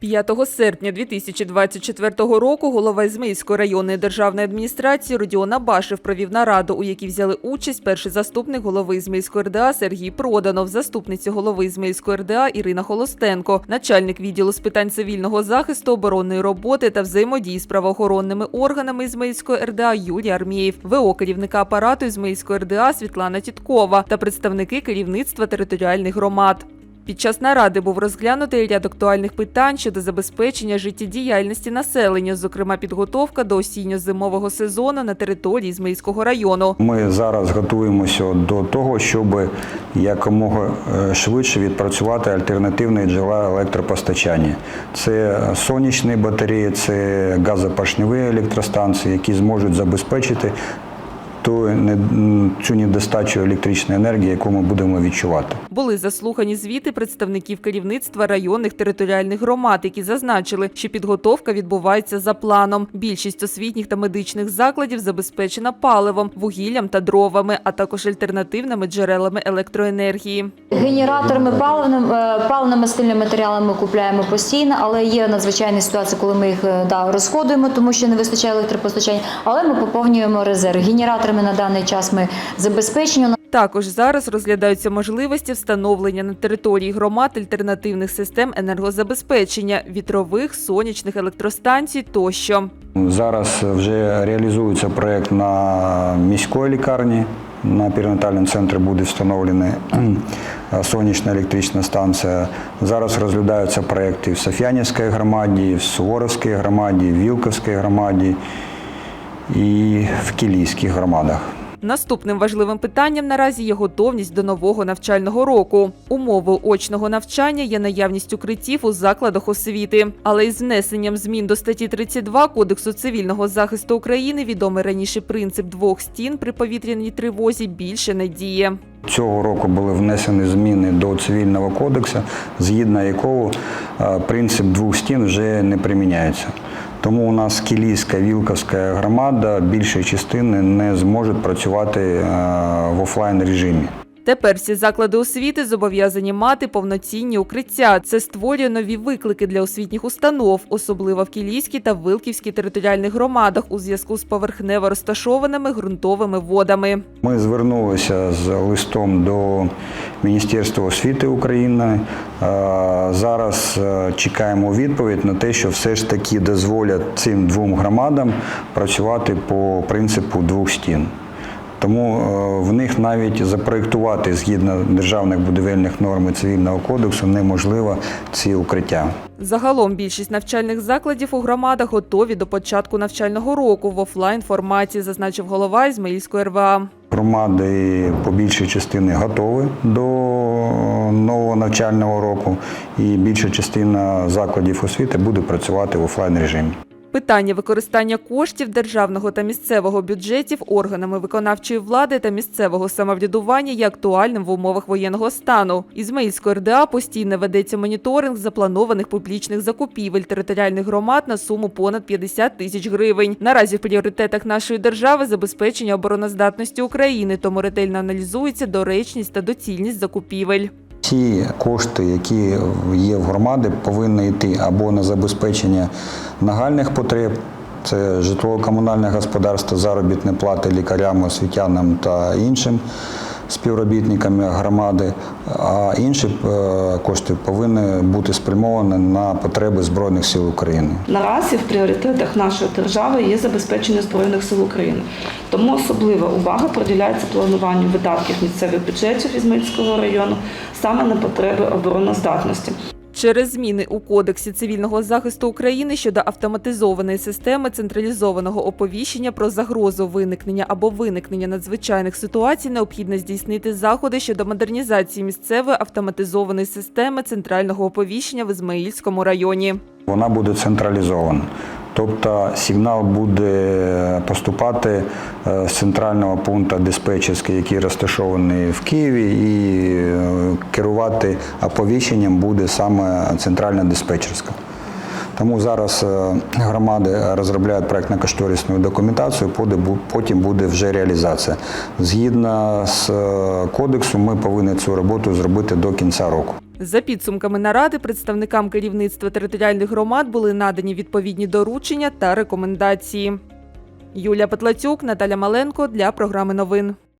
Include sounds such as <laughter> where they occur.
5 серпня 2024 року голова Ізмаїльської районної державної адміністрації Родіон Абашев провів нараду, у якій взяли участь перший заступник голови Ізмаїльської РДА Сергій Проданов, заступниця голови Ізмаїльської РДА Ірина Холостенко, начальник відділу з питань цивільного захисту, оборонної роботи та взаємодії з правоохоронними органами Ізмаїльської РДА Юрій Армієв, ВО керівника апарату Ізмаїльської РДА Світлана Тіткова та представники керівництва територіальних громад. Під час наради був розглянутий ряд актуальних питань щодо забезпечення життєдіяльності населення, зокрема підготовка до осінньо-зимового сезону на території Зміївського району. Ми зараз готуємося до того, щоб якомога е, швидше відпрацювати альтернативні джерела електропостачання. Це сонячні батареї, це газопашневі електростанції, які зможуть забезпечити цю недостачу електричної енергії, яку ми будемо відчувати. Були заслухані звіти представників керівництва районних територіальних громад, які зазначили, що підготовка відбувається за планом. Більшість освітніх та медичних закладів забезпечена паливом, вугіллям та дровами, а також альтернативними джерелами електроенергії. Генераторами паливним е, паливно-мастильними матеріалами ми купляємо постійно, але є надзвичайні ситуації, коли ми їх е, да, розходуємо, тому що не вистачає електропостачання. Але ми поповнюємо резерв. Генераторами на даний час ми забезпечені. Також зараз розглядаються можливості встановлення на території громад альтернативних систем енергозабезпечення вітрових, сонячних електростанцій тощо. Зараз вже реалізується проєкт на міської лікарні. На перинатальному центрі буде встановлена <clears throat> сонячна електрична станція. Зараз розглядаються проєкти в Соф'янівській громаді, в Суворовській громаді, в Вілковській громаді і в Кілійських громадах. Наступним важливим питанням наразі є готовність до нового навчального року. Умовою очного навчання є наявність укриттів у закладах освіти. Але із внесенням змін до статті 32 Кодексу цивільного захисту України відомий раніше принцип двох стін при повітряній тривозі більше не діє. Цього року були внесені зміни до цивільного кодексу, згідно якого е, принцип двох стін вже не приміняється. Тому у нас Кілійська, Вілковська громада більшої частини не зможуть працювати е, в офлайн режимі. Тепер всі заклади освіти зобов'язані мати повноцінні укриття. Це створює нові виклики для освітніх установ, особливо в Кілійській та Вилківській територіальних громадах у зв'язку з поверхнево розташованими ґрунтовими водами. Ми звернулися з листом до Міністерства освіти України. Зараз е, чекаємо відповідь на те, що все ж таки дозволять цим двом громадам працювати по принципу двох стін. Тому е, в них навіть запроєктувати згідно державних будівельних норм і цивільного кодексу неможливо ці укриття. Загалом більшість навчальних закладів у громадах готові до початку навчального року в офлайн форматі, зазначив голова Ізмаїльської РВА. Громади по більшій частині готові до нового навчального року, і більша частина закладів освіти буде працювати в офлайн режимі. Питання використання коштів державного та місцевого бюджетів органами виконавчої влади та місцевого самоврядування є актуальним в умовах воєнного стану. Ізмаїльської РДА постійно ведеться моніторинг запланованих публічних закупівель територіальних громад на суму понад 50 тисяч гривень. Наразі в пріоритетах нашої держави забезпечення обороноздатності України, тому ретельно аналізується доречність та доцільність закупівель. Ці кошти, які є в громади, повинні йти або на забезпечення нагальних потреб. Це житлово-комунальне господарство, заробітні плати лікарям, освітянам та іншим співробітникам громади, а інші е, кошти повинні бути спрямовані на потреби Збройних сил України. Наразі в пріоритетах нашої держави є забезпечення Збройних сил України. Тому особлива увага приділяється плануванню видатків місцевих бюджетів Ізмельського району саме на потреби обороноздатності. Через зміни у Кодексі цивільного захисту України щодо автоматизованої системи централізованого оповіщення про загрозу виникнення або виникнення надзвичайних ситуацій необхідно здійснити заходи щодо модернізації місцевої автоматизованої системи центрального оповіщення в Ізмаїльському районі. Вона буде централізована. Тобто сигнал буде поступати е, з центрального пункту диспетчерський, який розташований в Києві, і е, керувати оповіщенням буде саме центральна диспетчерська. Тому зараз е, громади розробляють проєктно-кошторисну документацію, потім буде вже реалізація. Згідно з кодексом, ми повинні цю роботу зробити до кінця року. За підсумками наради, представникам керівництва територіальних громад були надані відповідні доручення та рекомендації. Юлія Петлацюк, Наталя Маленко для програми новин.